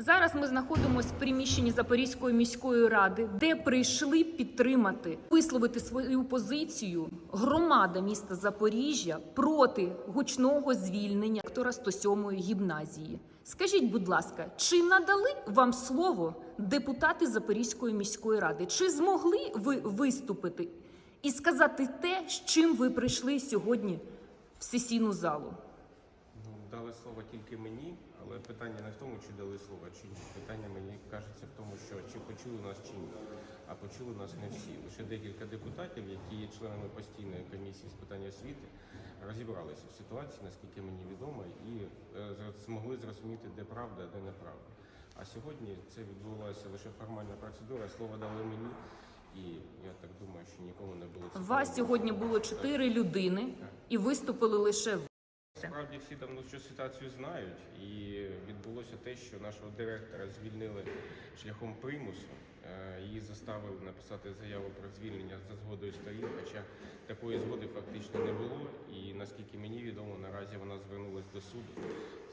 Зараз ми знаходимося в приміщенні Запорізької міської ради, де прийшли підтримати, висловити свою позицію громада міста Запоріжжя проти гучного звільнення актора 107-ї гімназії. Скажіть, будь ласка, чи надали вам слово депутати Запорізької міської ради? Чи змогли ви виступити і сказати те, з чим ви прийшли сьогодні в сесійну залу? Дали слово тільки мені, але питання не в тому, чи дали слово, чи ні. Питання мені кажеться в тому, що чи почули нас чи ні. А почули нас не всі. Лише декілька депутатів, які є членами постійної комісії з питань освіти, розібралися в ситуації, наскільки мені відомо, і е, змогли зрозуміти, де правда, а де неправда. А сьогодні це відбулася лише формальна процедура. Слово дали мені, і я так думаю, що нікому не було цікаво. Вас сьогодні було чотири людини і виступили лише ви. Справді всі давно цю ситуацію знають, і відбулося те, що нашого директора звільнили шляхом примусу. Е, Її заставили написати заяву про звільнення за згодою сторін, хоча такої згоди фактично не було. І наскільки мені відомо, наразі вона звернулася до суду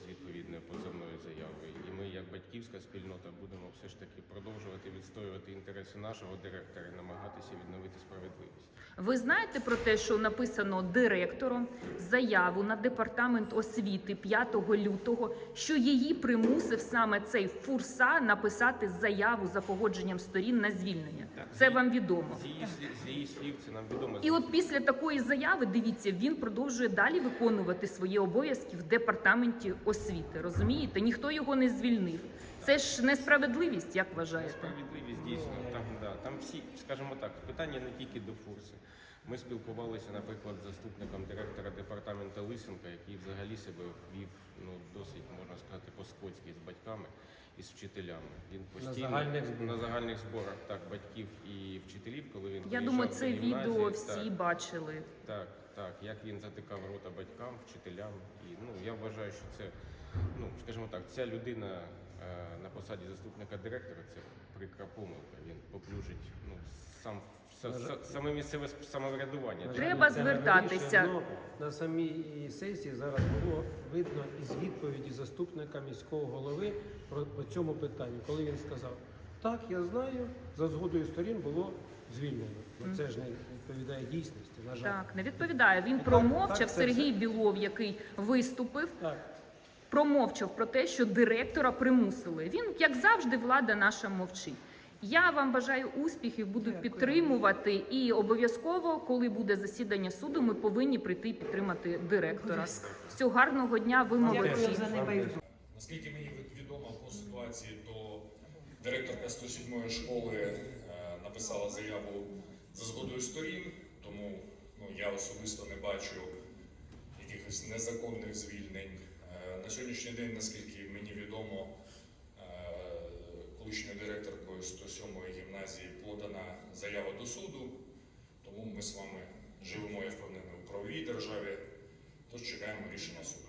з відповідною позовною заявою. І ми, як батьківська спільнота, будемо все ж таки продовжувати відстоювати інтереси нашого директора і намагатися відновити справедливість. Ви знаєте про те, що написано директором заяву на департамент освіти 5 лютого, що її примусив саме цей фурса написати заяву за погодженням сторін на звільнення. Так. Це вам відомо. З її, з її слів це нам відомо. І от після такої заяви, дивіться, він продовжує далі виконувати свої обов'язки в департаменті освіти. Розумієте? Ніхто його не звільнив. Це ж несправедливість, як вважаєте? Справедливість дійсно там, да, там всі, скажімо так, питання не тільки до фурси. Ми спілкувалися, наприклад, з заступником директора департаменту Лисенка, який взагалі себе вів ну досить можна сказати по-скотськи з батьками і з вчителями. Він постійно загальних на загальних зборах так батьків і вчителів, коли він Я думаю, до це гімназії, відео всі так, бачили. так, так, як він затикав рота батькам, вчителям. І ну я вважаю, що це, ну скажімо так, ця людина на посаді заступника директора це прикра помилка. Він поплюжить ну сам са- са- саме місцеве самоврядування. Треба це звертатися. но На самій сесії зараз було видно із відповіді заступника міського голови про по цьому питанню, коли він сказав: так, я знаю, за згодою сторін було звільнено. Ну це ж не відповідає дійсності. На жаль, Так, не відповідає. Він Так, промовчав так, це Сергій Білов, який виступив, так. Промовчав про те, що директора примусили. Він, як завжди, влада наша мовчить. Я вам бажаю успіхів, буду Дякую. підтримувати. І обов'язково, коли буде засідання суду, ми повинні прийти підтримати директора. Всього гарного дня, ви молодці. Наскільки мені відомо по ситуації, то директорка 107 школи е, написала заяву за згодою сторін, тому ну, я особисто не бачу якихось незаконних звільнень. На сьогоднішній день, наскільки мені відомо, е, колишньою директоркою 107-ї гімназії подана заява до суду, тому ми з вами живемо, я впевнений, у правовій державі, тож чекаємо рішення суду.